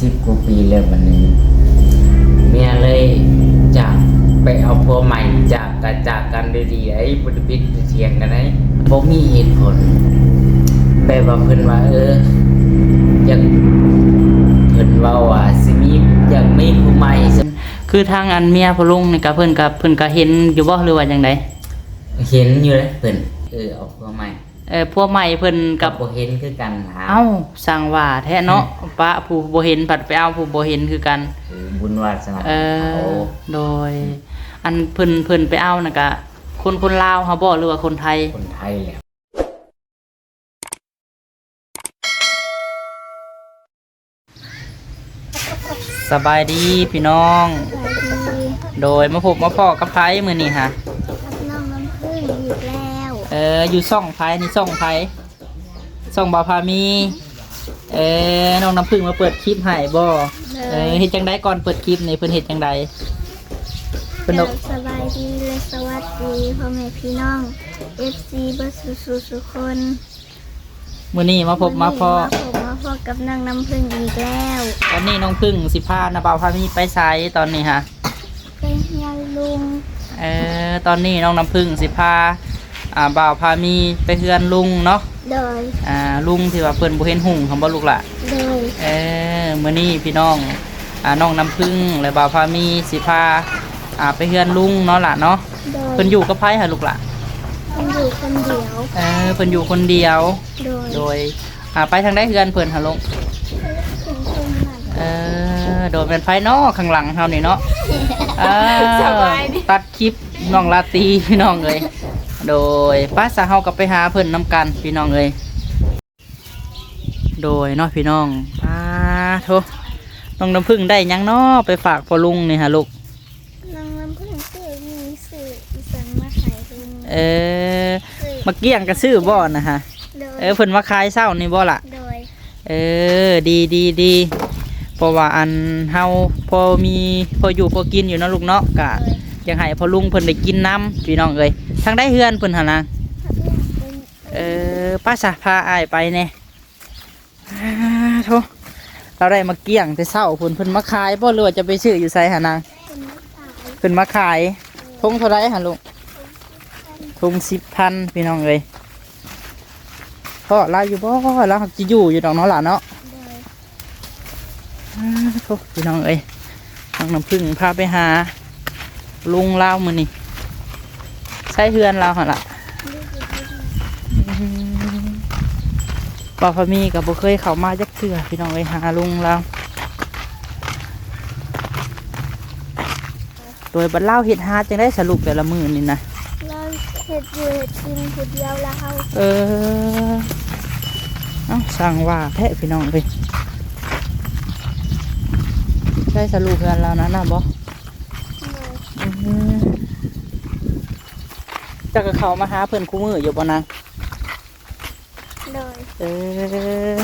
สิบกว่าปีแล้วบันนี้ เมียเลยจากไปเอาผัวใหม่จากกันจากกันดีๆไอ้บุตรพิษเถียงกันไอ้บ่มีเหตุผลแปลว่าเพิ่นว่า เอออยากเพิ่นเว้าว่าสิมีอยากมีผู้ใหม่ซะคือทางอันเมียพ่อลุงนี่ก็เพิ่นก็เพิ่นก็เห็นอยู่บ่หรือว่าจังไดเห็นอยู่เลยเพิ่นเออเอาผัวใหม่ เออพวกใหม่เพิ่นกักับบบ่เห็นคือกันหาเอ้าสั่งว่าแท้เนาะปะผู้บ่เห็นผัดไปเอาผู้บ่เห็นคือกัน คือบุญวาสนาเอเขาอโดย อันเพิ่นเพิ่นไปเอาน่ะก็คนคนลาวเฮาบ่หรือว่าคนไทย คนไทยแหละสบายดีพี่น้องสวัสดีโดยมาพบมาพ่อกับไผมื้อนี้ฮะ กับน้องน้ำพึ่งอีกแล้ว เอออยู่ซ่องไผนี่ซ่องไผซ่องบ่าวพามี เออน้องน้ำพึ่งมาเปิดคลิปให้บ่เออเฮ็ดจังไดก่อนเปิดคลิปนี่เพิ่นเฮ็ดจังไดเพิ่นเดี๋เอายวสบายดีและสวัสดีพ่อแม่พี่น้อง FC เบอร์สุสุสุคนมื้อนี้มาพบมาพ่อวันนี้ผมมาพบกับน้องน้ำพึ่งอีกแล้วตอนนี้น้องพึ่งสิพานะบ่าวพามีไปไสตอนนี้ฮะเป็นเฮียลุงเออตอนนี้น้องน้ำพึ่งสิพา อ่าบ่าวพามีไปเฮือนลุงเนาะโดยอ่าลุงที่ว่าเพิ่นบ่เห็นหุ่งคำบ่ลูกล่ะโดยเออมื้อนี้พี่น้องอ่าน้องน้ำพึ่งและบ่าวพามีสิพาอ่าไปเฮือนลุงเนาะล่ะเนาะโดยเพิ่นอยู่กับไผหะลูกล่ะมันอยู่คนเดียวเออเพิ่นอยู่คนเดียว โดยโดยอ่าไปทางได้เฮือนเพิ่นหะลุงถึงคนนั้นเออโดยเป็นไผเนาะข้างหลังเฮานี่เนาะ เออตัดคลิปน้องลาตรีพี่น้องเอ้ย โดยป้าสาเฮาก็ไปหาเพิ่นนํกันพี่น้องเอ้ยโดยเนาะพี่น้องอ่าโทน้องน้ำพึ่งได้หยังเนาะไปฝากพ่อลุงนี่ฮะลูกน้องน้ำพึ่งสื่อมีสื่ออีสังมาขายลุงเออสื่อมาเกี้ยงกระซื้อบ่นะฮะโดยเออเพิ่นมาขายเช้านี่บ่ล่ะโดยเออดีดีดีเพราะว่าอันเฮาพอมีพออยู่พอกินอยู่เนาะลูกเนาะกะโดยอยากให้พ่อลุงเพิ่นได้กินน้ำพี่น้องเอ้ยทางได้เฮือนเพิ่นหันนะเออป้าสะพาอายไปแน่อ่าโธ่เราได้มาเกี้ยงแต่เช้าเพิ่นเพิ่นมาขายบ่หรือว่าจะไปซื้ออยู่ไสหันนางเป็นนักขายเพิ่นมาขายทงเท่าไรหันลูกทง10,000พี่น้องเอ้ยพ่อลาอยู่บ่ลาจะอยู่อยู่ดอกเนาะล่ะเนาะโดยอ้าวโถ่พี่น้องเอ้ยน้องน้ำพึ่งพาไปหาลุงเล่ามือนี่ ใช่เฮือนเราหรอล่ะปอพามีกับบ่เคยเข้ามาจักเทื่อพี่น้องเอ้ยหาลุงเราโดยบัดเล่าเห็ดหาจังได้สรุปแต่ละมือนี่นะเราเห็ดอยู่เห็ดกินคนเดียวแล้วเขาเออเอ้าสั่งว่าแท้พี่น้องเลยใช่สรุปเฮือนเรานะนะบออืม จักกับเขามาหาเพื่อนคู่มืออยู่บ่นางโดยเออ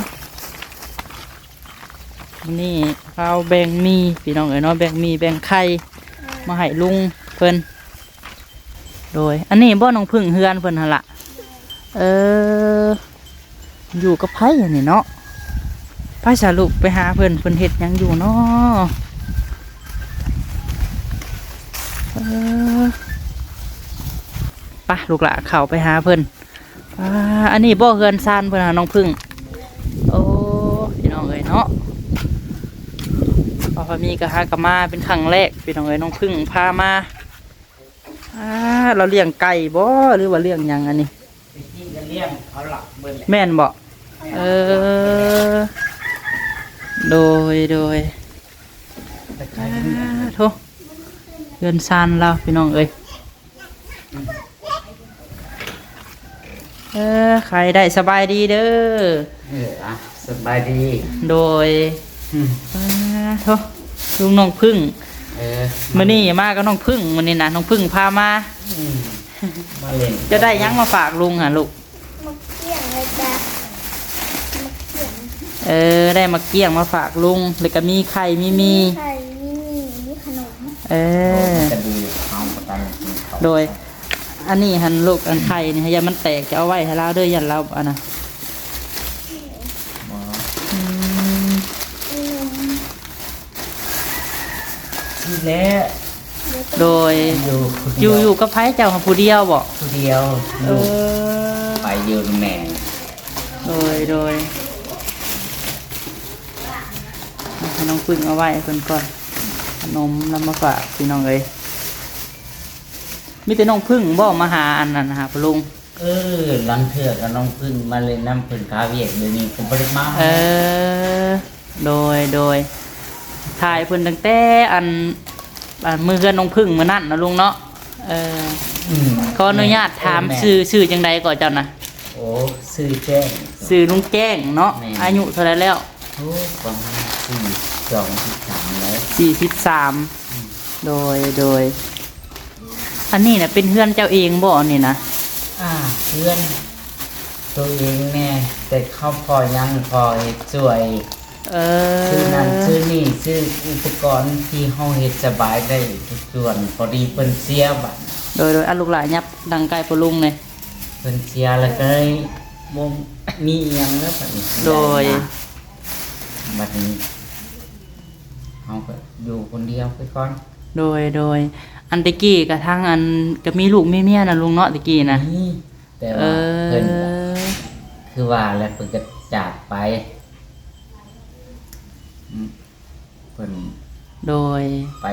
นี่ข้าวแบ่งมีพี่น้องเอ๋ยเนาะแบ่งมีแบ่งไข่มาให้ลุงเพิ่นโดย อันนี้บ่น้องพึ่งเฮือนเพิ่นหั่นล่ะเออ อยู่กับไผอันนี้เนาะไผสรุปไปหาเพิ่นเพิ่นเฮ็ดหยังอยู่เนาะเออไปะลูกหละเข้าไปหาเพิ่นอ่าอันนี้บ่เฮือนซานเพิ่นหาน้องพึ่ง โอ้พี่น้องเอ้ยเนาะพอพามีก็หากะมาเป็นครั้งแรกพี่น้องเอ้ยน้องพึ่งพามาอ่าเราเลี้ยงไก่บ่หรือว่าเลี้ยงหยังอันนี้ไปกินกันเลี้ยงเขาหลับเบิ่นแหละแม่นบ่เออ โดยโดยแต่อ่าใครโทเฮือนซานเราพี่น้องเอ้ย เออใครได้สบายดีเด้อ เอออะสบายดีโดยอืมอ่าโทลุงน้องพึ่งเออมื้อนี้มากับน้องพึ่งมื้อนี้นะน้องพึ่งพามา อืมมาเล่นจะได้หยังมาฝากลุงหะลูกมะเขียงเลยจ้ะมะเขียงเออ ได้มาเกี้ยงมาฝากลุงแล้วก็มีไข่มีมี ไข่มีมีมีขนมเออ จะดีเอาประกันกินเขาโดย อันนี้หันลูกอันไข่นี่อย่ามันแตกจะเอาไว้ให้เราเด้อยันเราอันน่ะหมออืมมีนมที่แล้วโดยอยู่อยู่อยู่กับไผเจ้าของผู้เดียวบ่ผู้เดียวเอลูกอไปอยู่กับแม่โดยโดยให้น้องพึ่งเอาไว้เพิ่นก่อนขนมแล้วมาฝากพี่น้องเอ้ย มีแต่น้องพึ่งบ่มาหาอันนั้นนะฮะพ่อลุง เออหลังเถื่อกับน้องพึ่งมาเล่นน้ำพึ่งคาเวียกเดี๋ยวนี้ผมบ่ได้มาเออ โดยโดยถ่ายเพิ่นตั้งแต่อันอันมือเฮือนน้องพึ่งมื้อนั้นนะลุงเนาะเออมขออนุญาตถามแชื่อชื่อจังใดก่อนเจ้านะโอ้ซื้อแจ้ง ชื่อลุงแจ้งเนาะแม่ อายุเท่าไหรแล้ว โอ้ประมาณสี่สองสิบสามแล้วสี่สิบสามโดยโดย อันนี้นะเป็นเพื่อนเจ้าเองบ่อันนี่นะอ่าเพื่อนตัวเองแน่แต่เขาพอยังพอเฮ็ดสวยเออซื้อนั่นซื้อนี่ซื้ออุปกรณ์ที่เฮาเฮ็ดสบายได้ทุกส่วนพอดีเพิ่นเสียบัดโดยโดยอันลูกหลานยับดังไกลปลุงเลยเพิ่นเสียแล้วก็เลยบ่มีอิหยังแล้วบัดนี้โดยบัดนี้เฮาก็อยู่คนเดียวไปก่อน โดยโดย อันตะกี้กับทางอันก็มีลูกมีเมียนะลุงเนาะตะกี้นะนี่แต่เอว่าเพิ่นก็อคือว่าแล้วเพิ่นก็จากไปอืมเพิ่นโดย ไป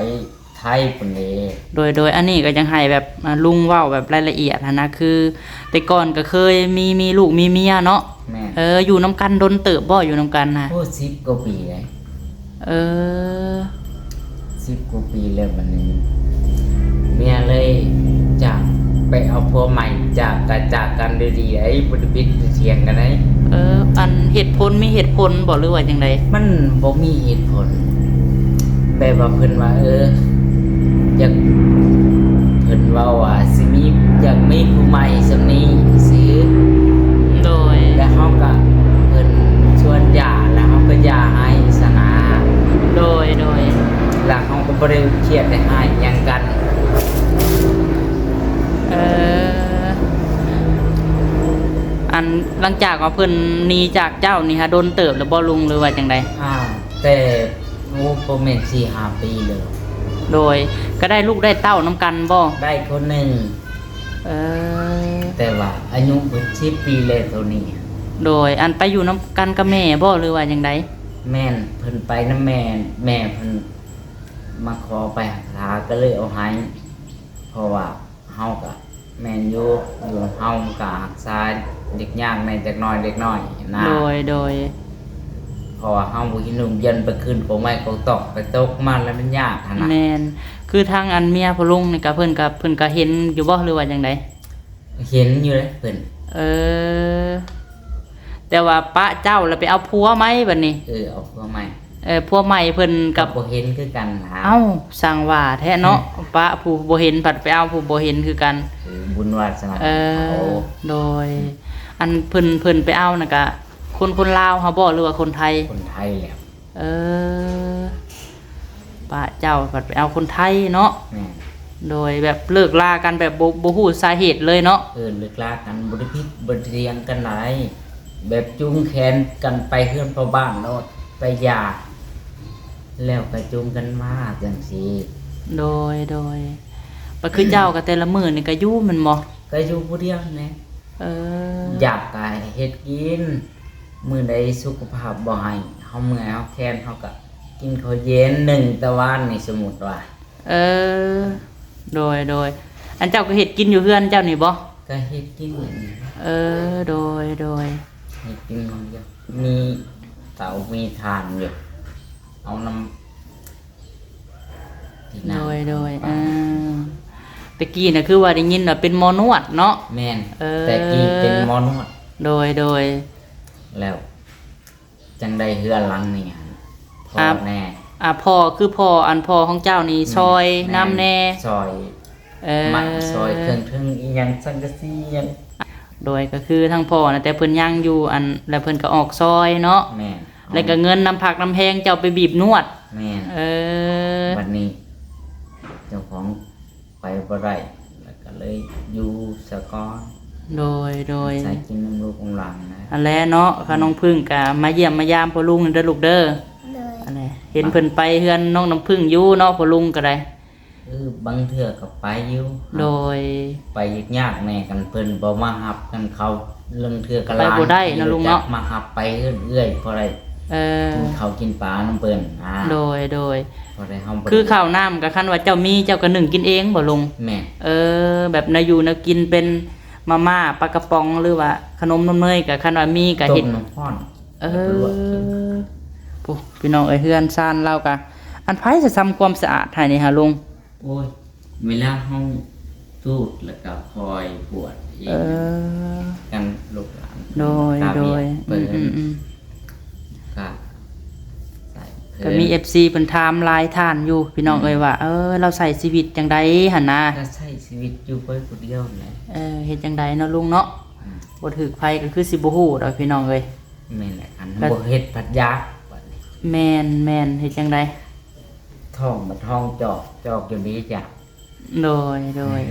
ไทยเพิ่นเลย โดยโดยอันนี้ก็ยังให้แบบอ่าลุงเว้าแบบรายละเอียดหั้นนะคือแต่ก่อนก็เคยมีมีลูกมีเมียเนาะแม่เอออยู่น้กันดนเติบบ่อยู่น้กันนะโอ้สิบกว่าปีเลยเออ สิบกว่าปีแล้วบัดนี้เมียเลยจากไปเอาผัวใหม่จากกันจากกันดีๆไอ้บุตรบิดเถียงกันไอ้เออ อันเหตุผลมีเหตุผลบ่หรือว่าจังไดมันบ่มีเหตุผลแบบว่าเพิ่นว่า เออ อยากเพิ่นเว่าว่าสิมีอยากมีผู้ใหม่สำนี้ซื้อโดยแล้วเฮาก็เพิ่นชวนหย่าแล้วเฮาก็หย่าให้สนา โดยโดยแล้วเฮาก็บ่ได้เครียดได้ให้หยังกัน เออ อันหลังจากว่าเพิ่นหนีจากเจ้านี่ฮะโดนเติบแล้วบ่ลุงหรือว่าจังไดอ่าแต่โอ้บ่แม่น4 5ปีเลย โดย ก็ได้ลูกได้เต้าน้ำกันบ่ได้คนหนึงเออ แต่ว่าอายุเพิ่น10ปีแล้วตัวนี้ โดย อันไปอยู่น้ำกันกับแม่บ่หรือว่าจังไดแม่นเพิ่นไปนำแม่แม่เพิ่นมาขอไปหาก็เลยเอาให้เพราะว่า เฮาก็แม่นอยู่อยู่เฮาก็หักษาเด็กยากในเด็กน้อยเด็กน้อยนะโดยโดยเพราะว่าเฮาบ่กินนมเย็นไปขึ้นของไม้ของตอกไปตกมันแล้วมันยากขนาดแม่นคือทางอันเมียพ่อลุงนี่ก็เพิ่นก็เพิ่นก็เห็นอยู่บ่หรือว่าจังไดเห็นอยู่เลยเพิ่นเออ แต่ว่าปะเจ้าแล้วไปเอาผัวไหมบัดนี้เออเอาพวกใหม่ เออผัวใหม่เพิ่นกักับบบ่เห็นคือกันล่ะเอ้าสั่งว่าแท้เนาะปะผู้บ่เห็นผัดไปเอาผู้บ่เห็นคือกัน คือบุญวาสนาเอเขาอโดย อันเพิ่นเพิ่นไปเอาน่ะก็คนคนลาวเฮาบ่หรือว่าคนไทย คนไทยแหละเออปะเจ้าผัดไปเอาคนไทยเนาะ แม่โดยแบบเลิกลากันแบบบ่บ่ฮู้สาเหตุเลยเนาะ เออเลิกลากันบ่ได้ผิดบ่ได้เถียงกันหลายแบบจุงแขนกันไปเฮือนพ่อบ้านโนดไปหย่า แล้วก็จุงกันมาจังซี่โดยโดยก็คือเจ้ากับแต่ละมื้อนี่ก็อยู่แมันบ่ก็อยู่ผู้เดียวแหนะเอออยากกายเฮ็ดกิน มื้อใดสุขภาพบ่ให้เฮาเมื่อยเฮาแค้นเฮาก็กินข้าวเย็นหนึ่งตะวันนี่สมมุติว่า เออ โดยโดยอันเจ้าก็เห็ดกินอยู่เพื่อนเจ้านี่บ่ก็เฮ็ดกินอย่างนี้เออ โดยโดยเฮ็ดกินคนเดียวมีเตามีถ่านอยู่ เอาน้ำที่โดน้ำยโดยอ่าตะกี้น่ะคือว่าได้ยินว่าเป็นหมอนวดเนาะ แม่นเออ แต่กี้เป็นหมอนวดโดยโดย แล้ว จังได้เฮือหลังนี่หั่นพ่อครับแน่อ่าพ่อคือพ่ออันพ่อของเจ้านี่ซอยน้ำแน่ซอยเออมัดซอยเครื่องทึงอีหยังสังกะสีอีหยังโดยก็คือทั้งพ่อนะแต่เพิ่นยังอยู่อันแล้วเพิ่นก็ออกซอยเนาะ แม่น แล้วก็เงินน้ำผักน้ำแพงเจ้าไปบีบนวด แม่นเออวันนี้ เจ้าของไปบ่ได้แล้วก็เลยอยู่สะกอนโดยโดยใส่กินน้ำลูกของหลังนะอันแลเนาะค่ะน้องพึ่งกะมาเยี่ยมมายามพ่อลุงเด้อลูกเด้อเลยอันแลเห็นเพิ่นไปเฮือนน้องน้ำพึ่งอยู่เนาะพ่อลุงก็ได้เออบางเทื่อก็ไปอยู่โดย ไปยากๆแน่กันเพิ่นบ่มาหับกันเขาเรื่องเทื่อกะไปบ่ได้นะลุงเนาะมาหับไปเอื้อยๆพอได้ เออกินเขาวกินปลาน้ำเปิ้นอ่าโดยโดย พอได้เฮาบ่คือข้าวน้ำกับคันว่าเจ้ามีเจ้าก็นึ่งกินเองบ่ลุง แม่เออ แบบนาอยู่นากินเป็นมาม่าปลากระป๋องหรือว่าขนมนมเนยกับคันว่ามีกับต้เห็มดน้ำร้อนเอแล้วก็ลวกกินอปุ๊พี่น้องเอ้ยเฮือนซานเรากะอันไผจะทำความสะอาดให้นี่ฮะลุง โอ้ยเวลาเฮาทูดแล้วก็คอยปวดเอเองอ กันลูกหลานโดยตาโดเบียเปิ้นอืมอืมก็ใส่ ก็มี FC เพิ่นถามหลายท่านอยู่พี่น้องเอ้ยว่าเออเราใส่ชีวิตจังไดหั่นนะก็ใช้ชีวิตอยู่ไปผู้เดียวแหละเออเฮ็ดจังไดเนาะลุงเนาะอืมบ่ถึกไผก็คือสิบ่ฮู้ดอกพี่น้องเอ้ยแม่นแหละอันแล้วบ่เฮ็ดพัดยากบัดนี้แม่นแม่นเฮ็ดจังไดท้องมาท้องจอกจอกอยู่นี้จ้ะโดยโดย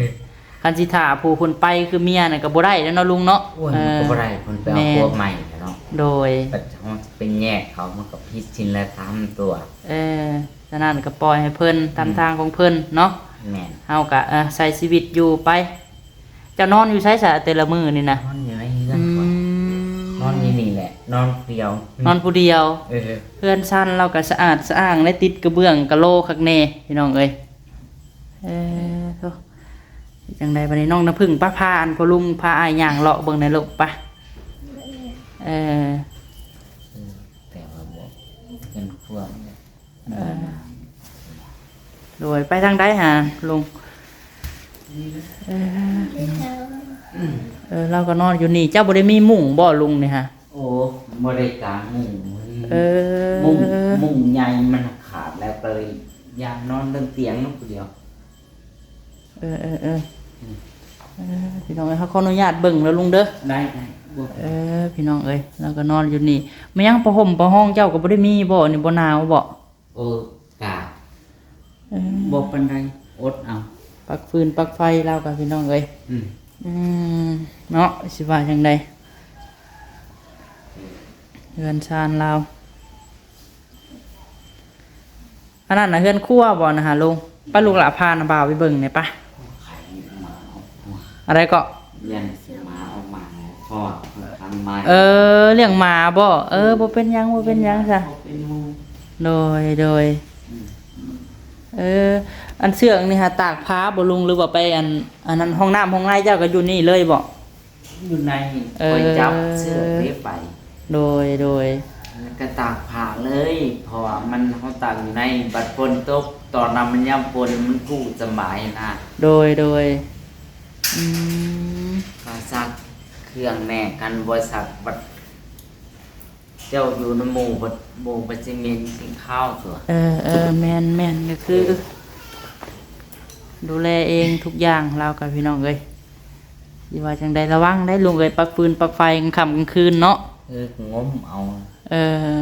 คันสิถาผู้คนไปคือเมียน่ะก็บ่ได้แล้วเนาะลุงเนาะโอ้ยเอมันอก็บ่ได้เพิ่นไปเอาแม่นพวกใหม่แล้วเนาะโดยปัจจุบัน เป็นแยกเขามันก็พิษชินและทำตัวเออฉะนั้นก็ปล่อยให้เพิ่นตามทางของเพิ่นเนาะแม่นเฮาก็เออใช้ชีวิตอยู่ไป เจะนอนอยู่ใช้ซะแต่ละมื้อนี่นะนอนอยู่ในเรืออืนก่อนมนอนนี่นี่แหละ นอนเดียวนอนผู้เดียว เออเพื่อนชั้นเราก็สะอาดสะอ้างและติดกระเบื้องกะโลคักแน่พี่น้องเอ้ยเออโธ่จังใดบัดนี้น้องน้ำพึ่งป้าพาอันพอลุงพาอ้ายย่างเลาะเบิ่งในโลกปะเออเออแต่ว่าบอกเป็นพวกเนี่ย เออโดยไปทางใดหาลุงเออเออเราก็นอนอยู่นี่ เจ้าบ่ได้มีมุ้งบ่ลุงนี่ฮะ โอ้บริการมุ้งเออมุ้งมุ้งใหญ่มันขาดแล้วก็เลยยามนอนเรื่องเตียงนั่นคนเดียวเออเออเออเออพี่น้องเอ้ยเขาขออนุญาตเบิ่งแล้วลุงเด้อได้ได้บ่เออ พี่น้องเอ้ยแล้วก็นอนอยู่นี่ไม่ยังประห่มประห้องเจ้าก็บ่ได้มีบ่นี่บ่หนาวบ่ โอ้กาเออบ่ปานใดอดเอาปลักฟืนปลักไฟแล้วกับพี่น้องเอ้ยอืมอืมเนาะสิว่าจังไดเฮือนชานลาวอันนั้นน่ะเฮือนครัวบ่นะฮะลุงป้าลูกหลาพานะบ่าวไปเบิ่งหน่อยปะไข่มาเอาหัวอะไรก็เรียนมาเอามาพ่อทำมาเออเลี้ยงหมาบ่เออบ่เป็นหยังบ่เป็นหยังซะเป็นหมู โดยโดย เออ อันเสืองนี่ฮะตากผ้าบลุงหรือว่าไปอันอันนั้นห้องน้ำห้องไร่เจ้าก็อยู่นี่เลยบอกอยู่ในเออ ไปจับเสื้อเรียบไปโดยโดย แล้วก็ตากผ้าเลยเพราะว่ามันเขาตากอยู่ในบัดฝนตกตอนนั้นมันย่ำฝนมันกู้สบายนะโดยโดยอืมก็ซักเครื่องแน่กันบริษัทบัด เจ้าอยู่ในหมู่บัดหมู่บัดจิเมนกินข้าวตัวเออเออแมนแมนก็คือ ดูแลเองทุกอย่างเรากับพี่น้องเลยสิว่าจังใดระวังได้ลุงเลยปลักฟืนปลักไฟกลางค่ำกลางคืนเนาะเอองมเอาเออ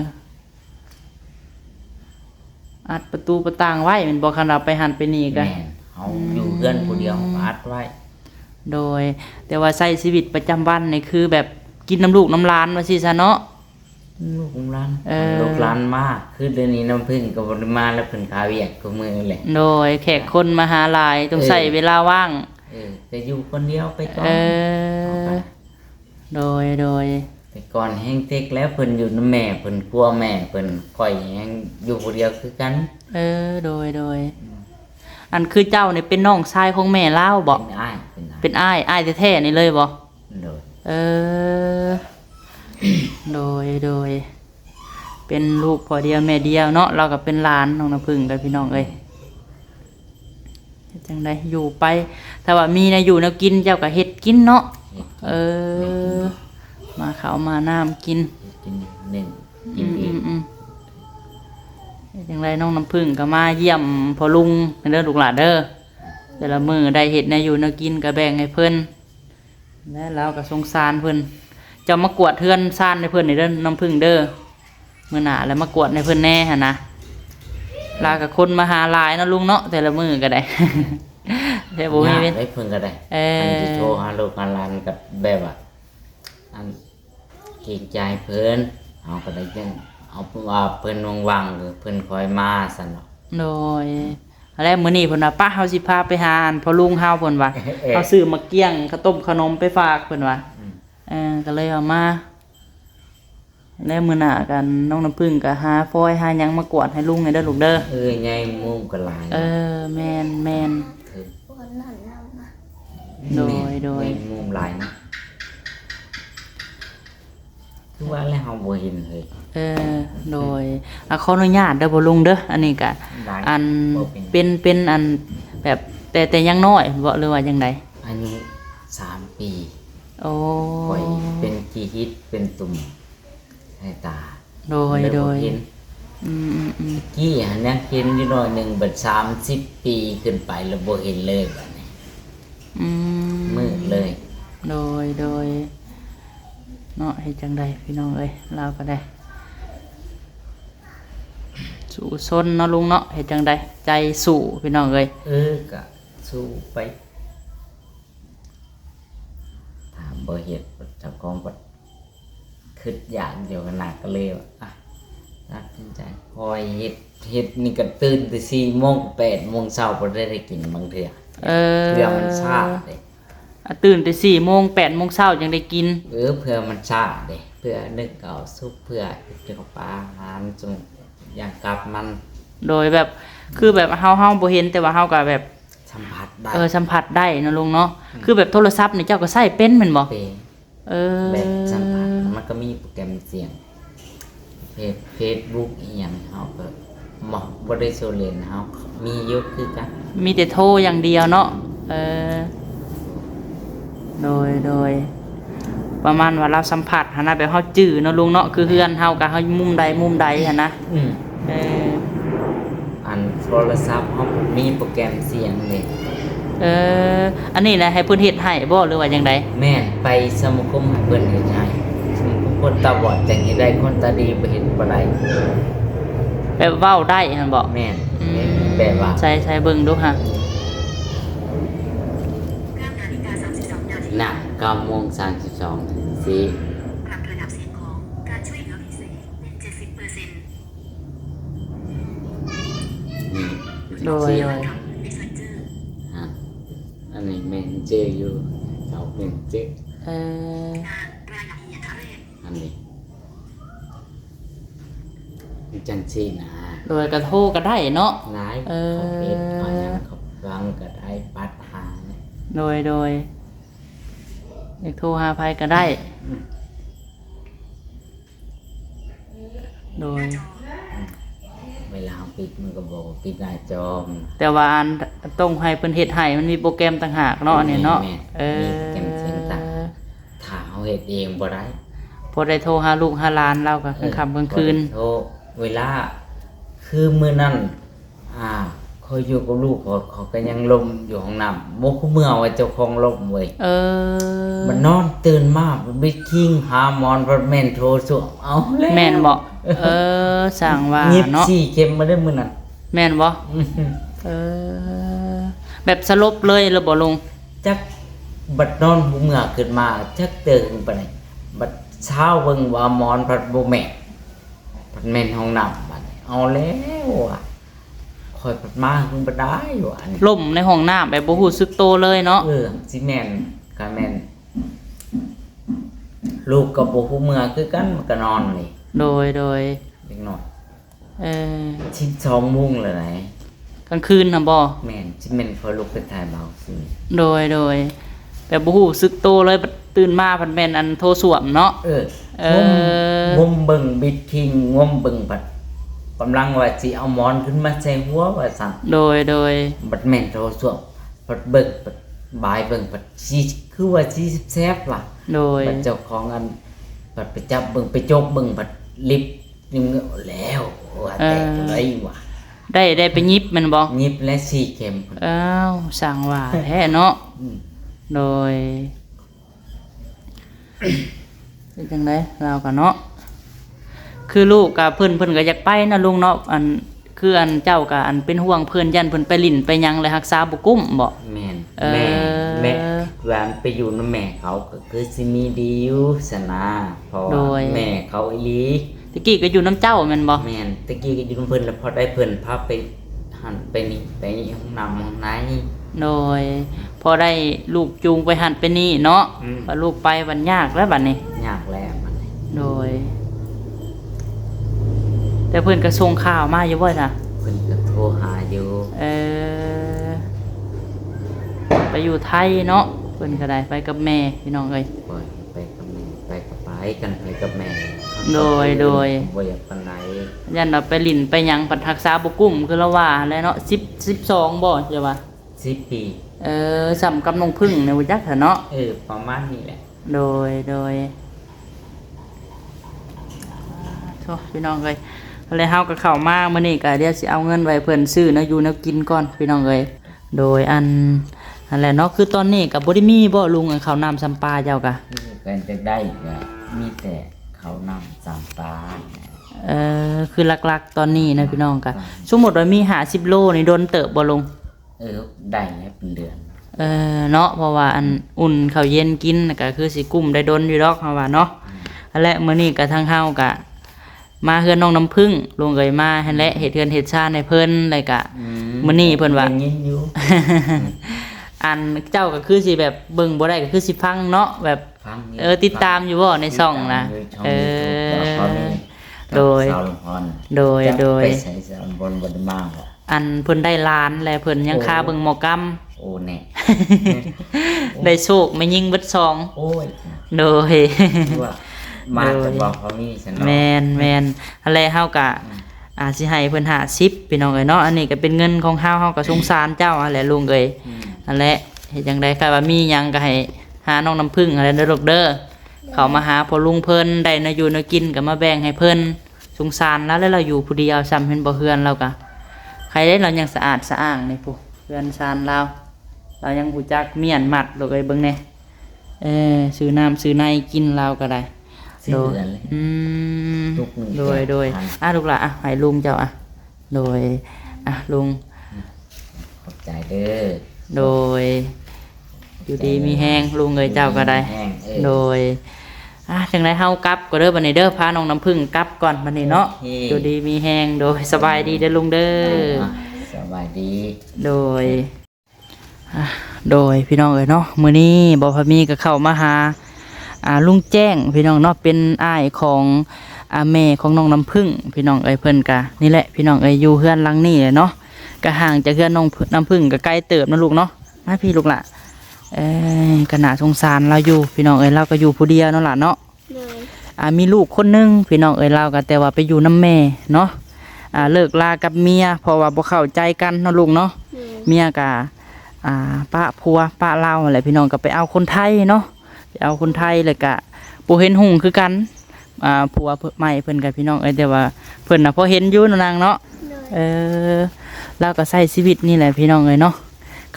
อัดประตูประต่างไว้แมันบอกคันเราไปหันไปนี่กัน แม่นเขาอยู่เพื่อนผู้เดียวอัดไว้โดย แต่ว่าใช้ชีวิตประจำวันนี่คือแบบกินน้ำลูกน้ำร้านว่าสิซะเนาะ ลูกร้านเออ ลูกร้านมาก คือเดือนนี้น้ำพึ่งกับบริมาแล้วเพิ่นขาเวียกกับมือแหละโดยแขกคนมาหาหลายต้องใส่เวลาว่าง เออแต่อยู่คนเดียวไปก่อนเออโดยโดย แต่ก่อนแห้งเต็กแล้วเพิ่นอยู่นำแม่เพิ่นกลัวแม่เพิ่นค่อยแห้งอยู่ผู้เดียวคือกันเออ โดยโดย อันคือเจ้าเนี่ยเป็นน้องชายของแม่เล่าวบอกเป็นอ้ายเป็นอ้ายเป็นอ้ายอ้ายแท้ๆนี่เลยบอกโดยเออ โดยโดย เป็นลูกพอเดียวแม่เดียวเนาะเราก็เป็นหลานน้องน้ำพึ่งกับพี่น้องเอ้ยเฮ็ดจังไดอยู่ไป ถ้าว่ามีนะอยู่แนวกินเจ้าก็เฮ็ดกินเนาะเฮ็ดเออ มาข้าวมาน้ำกินกินหนึ่งกิอืนมอีอืกมอืมเฮ็ดจังไดน้องน้ำพึ่งก็มาเยี่ยมพ่อลุงเด้อลูกหลานเด้อแต่ละมือได้เห็ดแนวอยู่แนวกินก็แบ่งให้เพิ่นและเราก็สงสารเพิ่น จะมากวดเทือนซ่านให้เพิ่นในเด้อน้ำพึ่งเด้อมื้อหน้าแล้วมากวดให้เพิ่นแน่หั่นนะลากับคนมาหาหลายเนาะลุงเนาะแต่ละมือก็ได้แต่บ่มียากเว้นได้เพิ่นก็ได้เอออันที่โทรหาลูกหาหลานกับแบบว่าอันเกรงใจเพิ่นเอาก็ได้ยังเอาว่าเพิ่นว่างๆหรือเพิ่นคอยมาซั่นเนาะโดยอะไรมื้อนี้เพิ่นว่าป้าเฮาสิพาไปหาอันพ่อลุงเฮาเพิ่นว่าเอ๊ะเอ๊ะเฮาซื้อมาเกี้ยงข้าวต้มขนมไปฝากเพิ่นว่า อืมเออก็เลยเอามาแล้วมื้อหน้ากันน้องน้ำพึ่งก็หาฟอยหาหยังมากวาดให้ลุงให้เด้อลูกเด้อ เออใหญ่มุมก็หลายเออแม่นแม่นคือคนนั้นเรามาโดยโดยใหญ่มุมหลายนะคือว่าแล้วเฮาบ่เห็นเลยเออโดยอะขออนุญาตเด้อบ่ลุงเด้ออันนี้ก็หลายอันบ่เป็นเป็นเป็นอันแบบแต่แต่ยังน้อยบ่หรือว่าจังไดอายุสามปี โอ้คอยเป็นกีฮิตเป็นตุ่มให้ตาโดยโดยเห็นอืมอืมอืมกี้หันยังเห็นอยู่หน่อยหนึ่งบัดสามสิบปีขึ้นไปแล้วบ่เห็นเลยบัดนี้อืมมืดเลย โดยโดยเนาะให้จังใดพี่น้องเอ้ยเราก็ได้ สู่ซนเนาะลุงเนาะให้จังใดใจสู่พี่น้องเอ้ยเออก็สู้ไปถาม บ่เห็นบัดเจ้าของบัดคิดอย่างเดียวกันหนักก็เลยว่าอะตัดสินใจคอยเฮ็ดเฮ็ดนี่ก็ตื่นแต่สี่โมงแปดโมงเช้าบ่ได้ได้กินบางเทื่อเออเพื่อมันชาเด้อะตื่นแต่สี่โมงแปดโมงเช้ายังได้กิน เออเพื่อมันชาเด้เพื่อนึกเอาซุปเพื่อเกี่ยวกับปลาอาหารจงอย่างกับมัน โดยแบบคือแบบเฮาเฮาบ่เห็นแต่ว่าเฮาก็แบบ สัมผัสได้เออสัมผัสได้เนาะลุงเนาะคือแบบโทรศัพท์นี่เจ้าก็ใช้เป็นแม่นบ่เป็นเออแบบสัมผัสมันก็มีโปรแกรมเสียงเฟซเฟซบุ๊กอีหยังเฮาก็หมอกบ่ได้โซเลียนเฮามีอยุคือกันมีแต่โทรอย่างเดียวเนาะเออโดยโดยประมาณว่าเราสัมผัสหันนะแบบเฮาจื้อเนาะลุงเนาะคือเฮือนเฮากับเฮามุมใดมุมใดหันนะอืมเอออัน โทรศัพท์เฮามีโปรแกรมเสียงเลยเออ อันนี้นะให้เพิ่นเฮ็ดให้บ่หรือว่าจังไดแม่นไปสมาคมให้เพิ่นเฮ็ดให้สมาคมคนตาบอดจังเฮ็ดได้คนตาดีบ่เฮ็ดบ่ได้แบบเว้าได้หั่นบ่แม่นอืมแบบว่าใส่ใส่เบิ่งดูฮะหนัก9โมง32นาที ปรับระดับเสียงของการช่วยเหลือพิเศษเป็น 70เปอร์เซ็นต์ นี่ โดยโดยเมสเซนเจอร์อะอันนี้เมนเจอร์อยู่เอาเมนเจอร์เออการรายละเอียดเรศอันนี้จังซี่นะโดยกระโทรก็ได้เนาะนายเออเขาเฮ็ดเอาหยังเขาฟังก็ได้ปัดหาเนี่ยโดยโดยอยากโทรหาภัยก็ได้ โดยเวลาเอา ปิดมันก็บอกว่าปิดหน้าจอมนแต่ว่าอันต้องให้เพิ่นเฮ็ดให้มันมีโปรแกรมต่างหากเนาะอันนี้เนาะแม่นเออมีโปรแกรมเสียงต่างถ้าเอาเฮ็ดเองบ่ได้พอได้โทรหาลูกหาหลานเราก็กลางค่ำกลางคืน โทรเวลา คือมื้อนั้นอ่าเขาอยู่กับลูกเขาเขาก็ยังลมอยู่ห้องน้ำบ่คือเมื่อว่าเจ้าของลมเว้ย เออมันนอนตื่นมามันไปคิงหาหมอนพอแม่นโทรสวมเอาแล้วแม่นบ่ เออสั่งว่ายิบเนาะสี่เข็มมาได้มื้อนั้นแม่นบ่อื้อหือเออ แบบสลบเลยแล้วบ่ลง จักบัดนอนหูเมื่อขึ้นมา จักตื่นไปไหนบัดเช้าเบิ่งว่าหมอนพัดบ่แม่นพัดแม่นห้องน้ำบัดนี้เอาแล้วอะคอยพัดมาเพิ่งบ่ได้อยู่อันนี้ล่มในห้องน้ำแบบบ่ฮู้สึกโตวเลยเนาะเออสิแม่นก็แม่นลูกก็บ่ฮู้เมื่อคือกันมันก็นอนนี่ โดยโดยเด็กน้อยเออชิด2:00นเลยไหนกลางคืนน่ะบ่แม่นสิแม่นพอลูกไปถ่ายเบาสิโดยโดยแบบบ่ฮู้สึกโตวเลยบัดตื่นมาพันแม่นอันโทรสวมเนาะเออเอองมงมเบิ่งบิดคิงงมเบิ่งบัดกำลังว่าสิเอาหมอนขึ้นมาใส่หัวว่าซั่นโดยโดยบัดแม่นโทรศัพท์บัดเบิ่งบัดบายเบิ่งบัดสิคือว่าสิแซ่บว่ะโดยบัดเจ้าของอันบัดไปจับเบิ่งไปโจกเบิ่งบัด ลิฟต์นี่มันเอาแล้วว่าแต่ไรวะได้ได้ไปยิบแมันบ่ยิบและสี่เข็มพุ่นอ้าวสั่งว่าแท้เนาะอืมโดยเป็นจังไดเราก็เนาะคือลูกกับเพิ่นเพิ่นก็อยากไปนะลุงเนาะอัน คืออันเจ้าก็อันเป็นห่วงเพิ่นยันเพิ่นไปลิ่นไปหยังเลยรักษาบ่กุ้มบ่ แม่นเอ่อแม่แม่แหวนไปอยู่นำแม่เขาก็คือสิมีดีอยู่สนะเพราะว่าแม่เขาอีหลีติตะกี้ก็อยู่น้ำเจ้าแม่นบ่ แม่นตะกี้ก็อยู่นำเพิ่นแล้วพอได้เพิ่นพาไปหันไปนี่ไปนี่ห้องน้ำห้องไหน โดย พอได้ลูกจูงไปหันไปนี่เนาะอืมพอลูกไปมันยากแล้วบัดนี้ ยากแล้วมันนี่โดย แต่เพิ่นก็ส่งข่าวมาอยู่บ่จ้ะเพิ่นก็โทรหาอยู่เออไปอยู่ไทยเนาะเพิ่นก็ได้ไปกับแม่พี่น้องเอ้ยปล่อยไปกับแม่ไปกับไปกันไปกับแม่โดยโดย บ่อยากปานใดยันเราไปลินไปหยังปัดทักษาบ่กุ้มคือเราว่าแล้วเนาะ10 12บ่ใช่ป่ะ10ปี เออสำกับน้องพึ่งในยบ่จักเถอะเนาะ เออ ประมาณนี้แหละ โดย โดยโธ่พี่น้องเอ้ย เลยเฮาก็เข้ามามื้อนี้ก็เดี๋ยวสิเอาเงินไว้เพิ่นซื้อแนวอยู่แนวกินก่อนพี่น้องเอ้ยโดยอันอันแหละเนาะคือตอนนี้ก็บ่ได้มีบ่ลุงอันข้าวน้ำซ้ำปลาเจ้ากะนี่กันจะได้ก็มีแต่เขานำสามปลาเออคือหลักๆตอนนี้นะพี่น้องกะสมมุติว่ามี50โลนี่โดนเติบบ่ลงเออได้แล้วเป็นเดือนเออเนาะเพราะว่าอันอุ่นข้าวเย็นกินน่ะก็คือสิกุ้มได้ดนอยู่ดอกเฮาว่าเนาะและมื้อนี้ก็ทางเฮาก็ มาเฮือนน้องน้ำพึ่งลงเอยมาหั่นแหละเฮ็ดเฮือนเฮ็ดชาติให้เพิ่นแล้วก็มื้อนี้เพิ่นว่ายังยินอยู่ อันเจ้าก็คือสิแบบเบิ่งบ่ได้ก็คือสิฟังเนาะแบบ ฟังยู่เออติดตามอยู่บ่ในช่องนะติดตามเออยู่ช่องอ YouTube โดยสาวลำพรโดยจักโดย ไปใส่สาวลำพรบ่ได้มาหรอกอันเพิ่นได้ล้านแล้วเพิ่นยังค่าเบิ่งหมอกรรม โอ้แน่ ได้โชคไม่ยิงเบิดซอง โอ้ยโดยคือว่า มาจะบอกเขามีฉันแมเนาะนแมนอะไรเฮากะอาสิให้เพิ่นหาซิปพี่น้องเอ้ยเนาะอันนี้ก็เป็นเงินของเฮาเฮาก็สงสารเจ้าอะไรลุงเอ้ยอืมอันแหละเฮ็ดจังได๋ค่ะว่ามีหยังก็ให้หาน้องน้ำพึ่งอะไรเด้อลูกเด้อเขามาหาพ่อลุงเพิ่นได้นาอยู่นากินก็มาแบ่งให้เพิ่นสงสารแล้วแล้วเราอยู่ผู้เดียวซ้ำเห็นบ่เฮือนเราก็ใครได้เรายังสะอาดสะอ้างนี่ผู้เฮือนซานเราเรายังรู้จักเมียนมัดลูกเอ้ยเบิ่งแน่เออซื้อน้ำซื้อในกินเราก็ได้ สี่โดยเดือนเลยอืมทุกมื้อโดยโดยพันอะลูกละอะให้ลุงเจ้าอะโดยอะลุงขอบใจเด้อโดย อยู่ดีมีแห้งลุงเอ้ยเจ้าก็ได้ แห้งเอ้ย โดยอะจังไดเฮากลับก็เด้อบัดนี้เด้อพาน้องน้ำพึ่งกลับก่อนบัดนี้เนาะอยู่ดีมีแห้งโดยสบายดีเด้อลุงเด้ออะสบายดี โดยอะโดยพี่น้องเอ้ยเนาะมื้อนี้บ่พามีก็เข้ามาหา อ่าลุงแจ้งพี่น้องเนาะเป็นอ้ายของอาแม่ของน้องน้ำพึ่งพี่น้องเอ้ยเพิ่นกะนี่แหละพี่น้องเอ้ยอยู่เฮือนหลังนี้แหละเนาะก็ห่างจากเฮือนน้องพึ่งน้ำพึ่งก็ไกลเติบนะลูกเนาะมาพี่ลูกละเอ้ยก็น่าสงสารเราอยู่ พี่น้องเอ้ยเราก็อยู่ผู้เดียวเนาะล่ะเนาะเลยอ่ามีลูกคนหนึงพี่น้องเอ้ยเราก็แต่ว่าไปอยู่น้ำแม่เนาะอ่าเลิกลากับเมียเพราะว่าบ่เข้าใจกันเนาะลูกเนาะเลยเมียกะอ่าป้าพัวป้าเล่าวอะไรพี่น้องก็ไปเอาคนไทยเนาะ ไปเอาคนไทยเลยกะปูเห็นหุงคือกันอ่าผัวเพิ่นใหม่เพิ่นกับพี่น้องเอ้ยแต่ว่าเพิ่นน่ะพอเห็นอยู่เนาะนางเนาะเลยเออเราก็ใช้ชีวิตนี่แหละพี่น้องเอ้ยเนาะ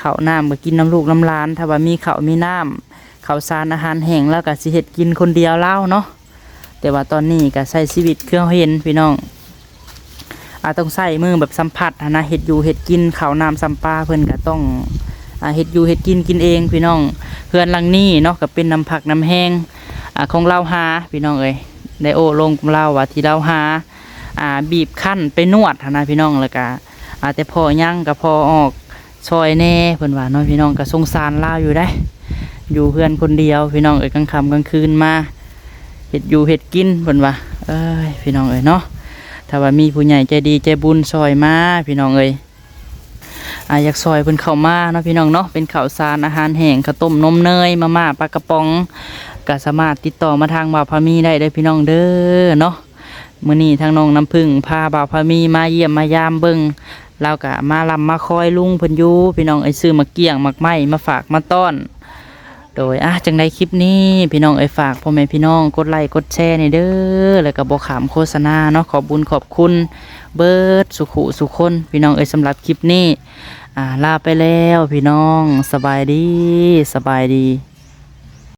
ข้าวน้ำก็กินน้ำลูกน้ำหลาน ถ้าว่ามีข้าวมีน้ำข้าวสารอาหารแห้งแล้วก็สิเฮ็ดกินคนเดียวเล่าเนาะแต่ว่าตอนนี้ก็ใช้ชีวิตเครื่องเห็นพี่น้องอาต้องใส่มือแบบสัมผัสหั้นนะเห็ดอยู่เห็ดกินข้าวน้ำซัมปลาเพิ่นก็ต้องอ่า เห็ดอยู่เห็ดกินกินเองพี่น้องเพื่อนหลังนี้เนาะก็เป็นน้ำผักน้ำแห้งอของเราหาพี่น้องเอ้ยไดโอลงเราว่าที่เราหาอ่าบีบขั้นไปนวดนะพี่น้องแล้วก็แต่พอย่างก็พอออกซอยแน่เพิ่อนว่าเนาะพี่น้องก็สงสารเราอยู่ได้ อยู่เพื่อนคนเดียวพี่น้องเอ้ยกลางค่ำกลางคืนมาเห็ดอยู่เห็ดกินเพิ่อนว่าเอ้ยพี่น้องเอ้ยเนาะถ้าว่ามีผู้ใหญ่ใจดีใจบุญซอยมาพี่น้องเอ้ย อาอยากซอยเพิ่นเข้ามาเนาะพี่น้องเนาะเป็นข้าวสารอาหารแห้งข้าวต้มนมเนยมาม่าปลากระป๋องก็สามารถติดต่อมาทางบ่าวพามีได้เด้อพี่น้องเด้อเนาะมื้อนี้ทางน้องน้ำพึ่งพาบ่าวพามีมาเยี่ยมมายามเบิ่งเราก็มาลำมาคอยลุงเพิ่นอยู่พี่น้องเอ้ซื้อมาเกี่ยงมักไม้มาฝากมาต้อน โดยอะจังใดคลิปนี้พี่น้องเอ้ยฝากพ่อแม่พี่น้องกดไลค์กดแชร์ในเด้อแล้วก็บอกขามโฆษณาเนาะขอบุญขอบคุณเบิร์ดสุขุสุคนพี่น้องเอ้ยสำหรับคลิปนี้ ลาไปแล้วพี่น้องสบายดีสบายดี